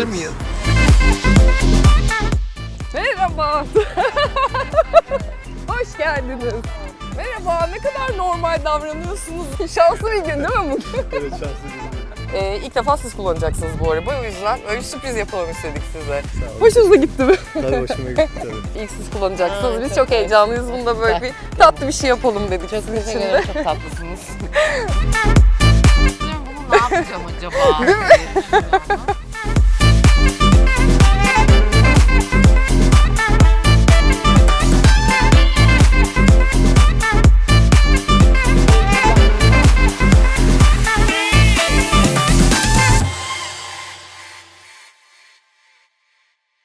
Hazır mıyız? Merhaba. Hoş geldiniz. Merhaba, ne kadar normal davranıyorsunuz. Şanslı bir gün değil mi bugün? evet, şanslı bir gün. Ee, ilk defa siz kullanacaksınız bu arabayı. O yüzden öyle bir sürpriz yapalım istedik size. Hoşunuza gitti mi? Tabii hoşuma gitti tabii. İlk siz kullanacaksınız. Aa, Biz çok heyecanlıyız. Bunda böyle bir tatlı bir şey yapalım dedik çok sizin için de. Çok tatlısınız. Bunu ne yapacağım acaba? Değil mi?